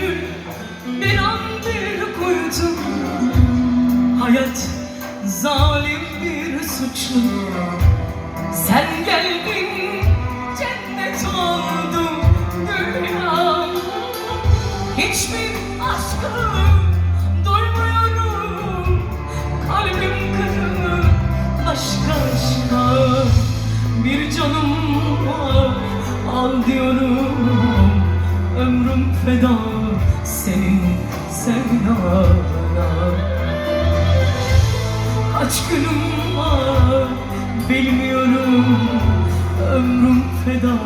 gördüm Hayat zalim bir suçlu. Sen geldin cennet oldu dünya Hiçbir aşkı duymuyorum Kalbim kırık başka aşka. Bir canım al diyorum. Ömrüm feda sevdana Kaç günüm var bilmiyorum Ömrüm feda